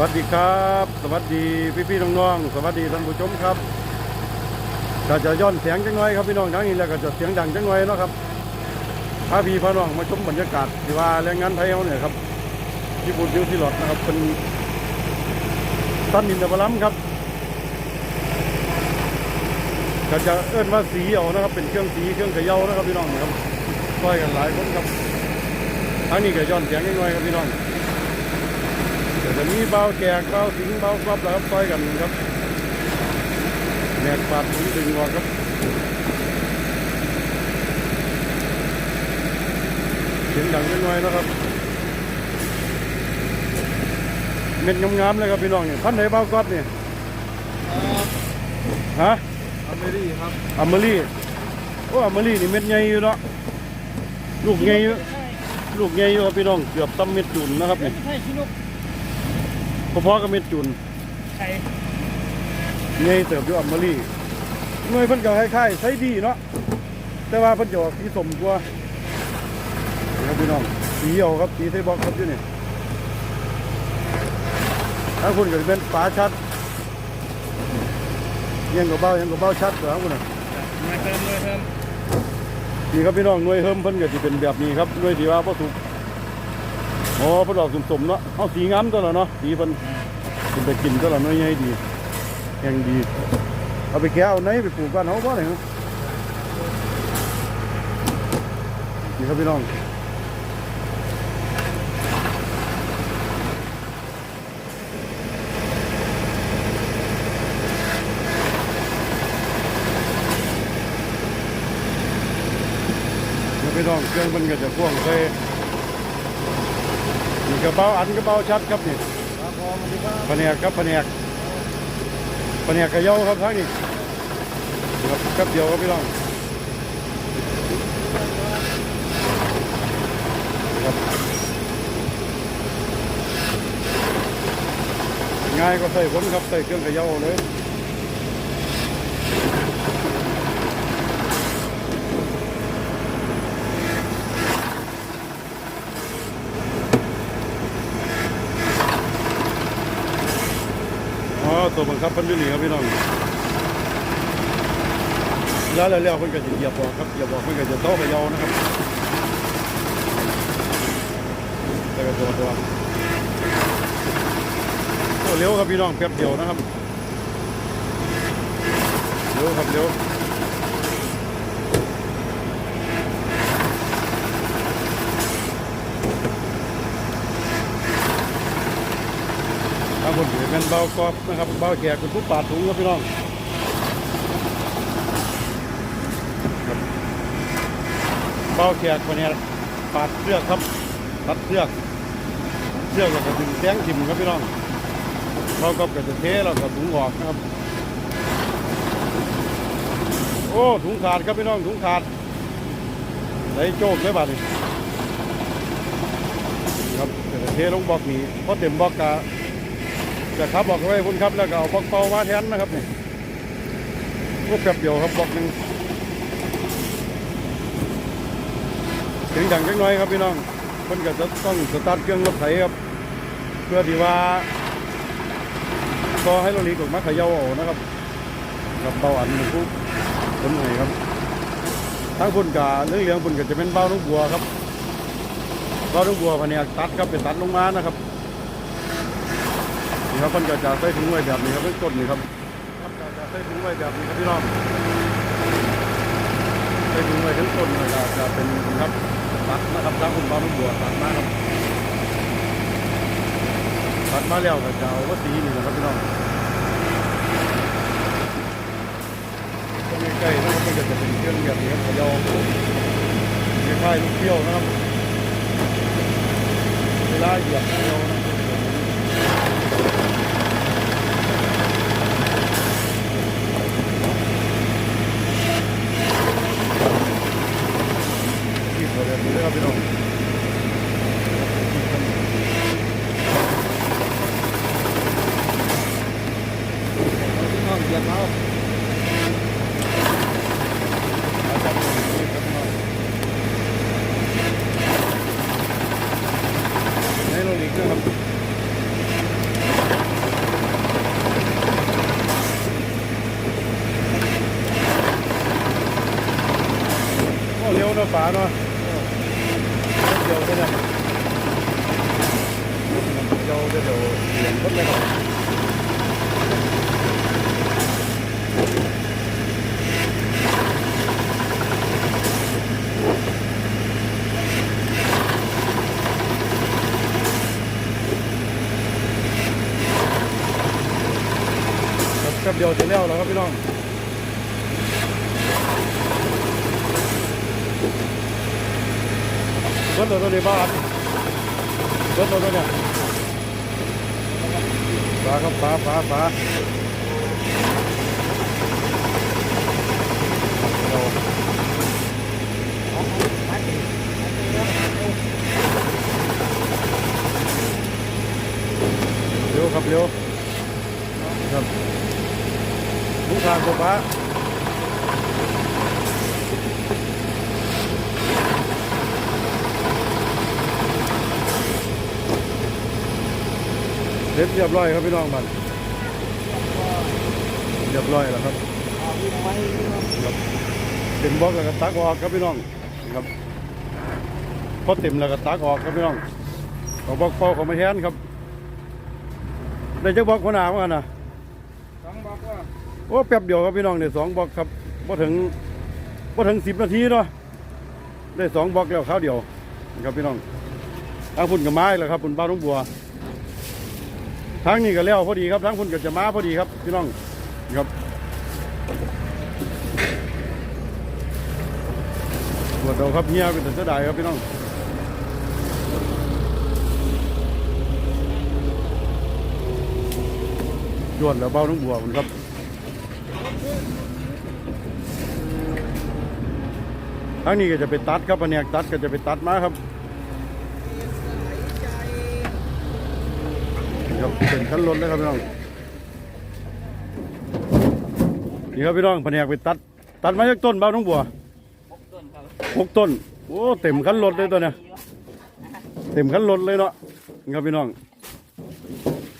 วัสดีครับ สวัสดีพี่พี่ๆน้องๆสวัสดีท่านผู้ชมครับก็จะย้อนเสียงจังน้อยครับพี่น้องทั้งนี้แล้วก็จะเสียงดังจังน้อยเนาะครับพาพี่พาน้องมาชมบรรยากาศที่ว่าแรงงานไทยเขาเนี่ยครับญี่ปุ่นยูที่หลอดนะครับเป็นสั้นนินเดบลัมครับก็จะเอิ้นว่าสีเอานะครับ เป็นเครื่องสีเครื่องเขย่านะครับพี่น้องครับช่วยกันหลายคนครับทั้งนี้ก็ย้อนเสียงจังน้อยครับพี่น้อง จะมีเบาแจกเบาสิงเบาครอบแล้วครับซอยกันครับแหนกปาดถุงดึงออกครับเสียงดังนิดหน่อยนะครับเม็ดงามๆเลยครับพี่น้องเนี่ยพันไหนเบากรอบเนี่ยฮะอเมรี่ครับอัมเมอรี่โอ้อัมเมอรี่นี่เม็ดใหญ่อยู่เนาะลูกใหญ่อยู่ลูกใหญ่อยู่ครับพี่น้องเกือบตำเม็ดจุนนะครับเนี่ยใช่ชินุก พอๆกับเม็ดจุนใช่เงยเติบอยู่อัมมารีหน่วยเพิ่นก็คล้ายๆใช้ดีเนาะแต่ว่าเพิ่นจะออกสีสมกว่านี่ครับพี่น้องสีเอาครับสีไทยบอกครับอยู่นี่ถ้าคุณก็จะเป็นฝาชัดยังกับเบ้ายังกับเบ้าชัดเหรอครับคุณน่ะมาเติมเลยเติมนี่ครับพี่น้องหน่วยเฮิมเพิ่นก็จะเป็นแบบนี้ครับหน่วยที่ว่าบ่สุก อ๋อเพิ่นออกสมๆเนาะเอาสีงามตัวละเนาะสีเพิ่นกินไปกินตัวละน่วยใหญ่ดีแห่งดี เอาไปแก้เอาไหนไปปลูกบ้านเขาบ่เลยครับนี่ครับพี่น้องพี่น้องเครื่องมันก็จะพ่วงไป นี่กระเป๋าอันกระเป๋าชัดครับนี่ครับพอมาดีครับแผนกครับแผนกแผนกกระเยาครับทั้งนี้ครับแป๊บเดียวครับพี่น้องครับง่ายก็ใส่ผลครับใส่เครื่องกระเยาเลย ตัวบังคับพันอยู่นี่ครับพี่น้องแล้วแล้วๆเพิ่นก็จะเหยียบบอกครับเหยียบบอกเพิ่นก็จะโต้กระเยานะครับแต่ก็ตัวตัวโอ้เร็วครับพี่น้องแป๊บเดียวนะครับเร็วครับเร็ว คนถือเป็นเบากรอบนะครับเบาแขกเป็นผู้ปาดถุงครับพี่น้องเบาแขกคนนี้ปาดเสือกครับตัดเสือกเสือกแล้วก็ดึงแสงทิมครับพี่น้องเราก็กระจะเทเราก็ถุงออกนะครับ โอ้ถุงขาดครับพี่น้องถุงขาดไหนโจกเลยบาดนี้ครับกระจะเทลงบล็อกนี้พอเต็มบล็อกกะ จะขับออกไว้พุ่นครับแล้วก็เอาบล็อกเป่ามาแทนนะครับนี่ก็แป๊บเดียวครับบล็อกหนึ่งเสียงดังจังน้อยครับพี่น้องเพิ่นก็จะต้องสตาร์ทเครื่องรถไถครับ เพื่อที่ว่าก็ให้เราลีกออกมาเขย่าเอานะครับกับเบาอันหนึ่งปุ๊บคนไหนครับทั้งพุ่นกาเรื่องเหลืองพุ่นก็จะเป็นเบาลูกบัวครับเบาลูกบัวแผนกตัดครับเป็นตัดลงมานะครับ ครับมันจะจะใส่ถุงไว้แบบนี้ครับเป็นต้นนี่ครับครับจะจะใส่ถุงไว้แบบนี้ครับพี่น้องใส่ถุงไว้ทั้งต้นเลยจะจะเป็นครับตัดนะครับทางคุณบ้านลูกบัวตัดมาครับตัดมาแล้วก็จะเอาวัสีนี่นะครับพี่น้องตรงใกล้ๆนะครับมันก็จะเป็นเครื่องแบบนี้ครับขยองคล้ายๆลูกเที่ยวนะครับเวลาเหยียบเที่ยวนะ tiền nó không? Đây là lý cơ hợp liêu nó phá nó. Rất nhiều thế này. Rất nhiều, rất nhiều, rất บครับเดียวจะแล้วแล้วครับพี่น้องรถตัวนี้บ้านรถตัวนี้ฟ้าครับฟ้าฟ้าฟ้าเร็วครับเร็วครับลูกทางกับฟ้า เรียบเรียบร้อยครับพี่น้องมันเรียบร้อยแล้วครับครับเต็มบล็อกแล้วก็ตักออกครับพี่น้องครับพอเต็มแล้วก็ตักออกครับพี่น้องเอาบล็อกเป้าเขามาแทนครับได้จักบล็อกคนหนาว่านะสองบอกว่าโอ้แป๊บเดียวครับพี่น้องได้สองบล็อกครับพอถึงพอถึงสิบนาทีเนาะได้สองบล็อกแล้วข้าวเดียวครับพี่น้องทางพุ่นกับไม้แล้วครับพุ่นบ้านลุงบัว ทางนี้ก็แล้วพอดีครับทางคุณก็จะมาพอดีครับพี่น้องครับปวดเราครับเงียเป็นแต่เสียดายครับพี่น้องจวดแล้วเบ้าทั้งบัวคุณครับทางนี้ก็จะไปตัดครับแผนกตัดก็จะไปตัดมาครับ ครับเป็นขั้นรถเลยครับพี่น้องนี่ครับพี่น้องแผนกไปตัด ตัดมาจากต้นเบ้าน้องบัวหกต้นครับหกต้นโอ้เต็มขั้นรถเลยตัวเนี้ยเต็มขั้นรถเลยเนาะนี่ครับพี่น้อง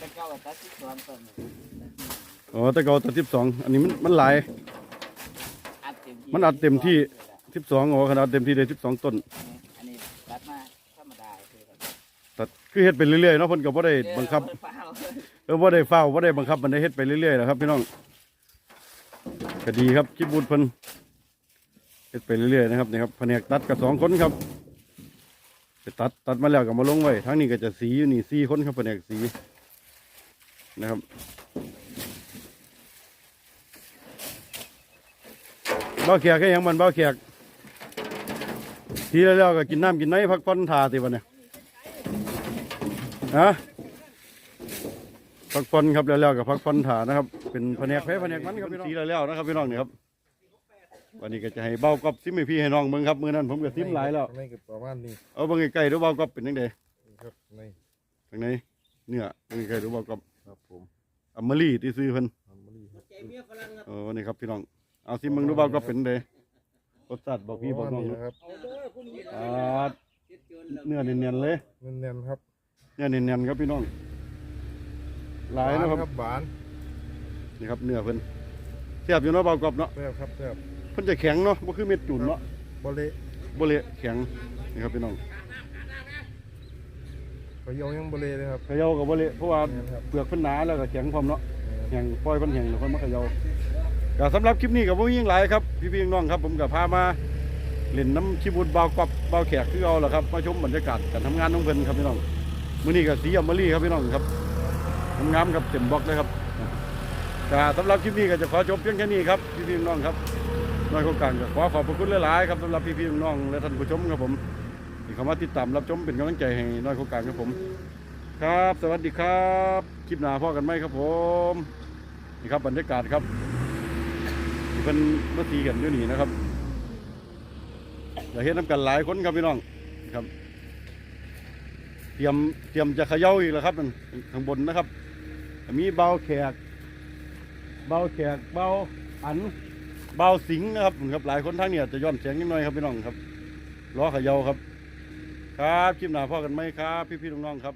จะเก้าตัดที่สองต้นอ๋อแต่เก่าตัดสิบสองอันนี้มันมันหลายอัดเต็มที่มันอัดเต็มที่สิบสองอ๋อขนาดเต็มที่ได้สิบสองต้นอันนี้ตัดมาธรรมดาคือครับ ตัด คือเฮ็ดไปเรื่อยๆเนาะเพิ่นก็บ่ได้บังคับเฝ้าเออบ่ได้เฝ้าบ่ได้บังคับมันได้เฮ็ดไปเรื่อยๆนะครับ พี่น้องก็ดีครับคิดบุญเพิ่นเฮ็ดไปเรื่อยๆนะครับนี่ครับแผนกตัดกับสองคนครับไปตัดตัดมาแล้วก็มาลงไว้ทั้งนี้ก็จะสีอยู่นี่สี่คนครับแผนกสีนะครับบ้าวแขกก็ยังมันบ้าวแขกทีแล้วก็กินน้ำกินไหนพักผ่อนทาสิวันเนี่ย ฮะพักผ่อนครับแล้วๆกับพักผ่อนฐานนะครับ เป็นแผนกแพ้แผนกมันครับพี่น้องสีแล้วๆนะครับพี่น้องนี่ครับวันนี้ก็จะให้เบ้ากอบซิมให้พี่ให้น้องเมืองครับมือนั้นผมก็ซิมหลายแล้วในกับประมาณนี้เอาเบิ่งใกล้ๆดูเบ้ากอบเป็นยังไงครับในทางไหนเนื้อเบิ่งใกล้ๆดูเบ้ากอบครับผมอัมมารีที่ซื้อเพิ่นทำมาดีครับเออนี่ครับพี่น้องเอาซิมเบิ่งดูเบ้ากอบเป็นยังไงรสชาติบอกพี่บอกน้องประมาณดูนะครับอ่าเนื้อเนียนๆเลยเนียนๆครับ เนื้อเนียนๆครับพี่น้องหลายนะครับครับหวานนี่ครับเนื้อเพิ่นแซ่บอยู่เนาะเบ้ากอบเนาะแซ่บครับแซ่บเพิ่นจะแข็งเนาะบ่คือเม็ดจุ่นเนาะ บริบ่เละแข็งนี่ครับพี่น้องเขาเยายังบริเลยครับ เขย่ากับบ่เละเพราะว่าแม่นครับ เปลือกเพิ่นหนาแล้วก็แข็งพร้อมเนาะแม่นแข็งปล่อยเพิ่นแห้งแล้วเพิ่นมาเขย่าก็สำหรับคลิปนี้ก็บ่มีหยังหลายครับพี่ๆน้องๆครับ ผมก็พามาเล่นน้ำชิบุญเบาวกอบเบาวแขกคือเอาล่ะครับมาชมบรรยากาศการทำงานของเพิ่นครับพี่น้อง มื้อนี้ก็สีอมรีครับพี่น้องครับงามๆครับเต็มบล็อกเลยครับก็สำหรับคลิปนี้ก็จะขอจบเพียงแค่นี้ครับพี่ๆน้องครับน้อยโครงการก็ขอขอบพระคุณหลายๆครับสำหรับพี่ๆน้องๆและท่านผู้ชมครับผมที่เข้ามาติดตามรับชมเป็นกำลังใจให้น้อยโครงการครับผม ครับ สวัสดีครับคลิปหน้าพ่อกันไหมครับผมนี่ครับบรรยากาศครับที่เป็นเมื่อตีกันอยู่นี่นะครับเราเห็นน้ำกันหลายคนครับพี่น้องครับ ตรียมเตรียมจะเขย่าอีกแล้วครับนั่นข้างบนนะครับ มีเบาแขก เบาแขกเบาอันเบาสิงนะครับครับหลายคนทั้งเนี่ยจะย้อนเสียงนิดหน่อยครับพี่น้องครับล้อเขย่าครับ ครับคลิปหน้าพ่อกันไหมครับ พี่ๆน้องๆครับ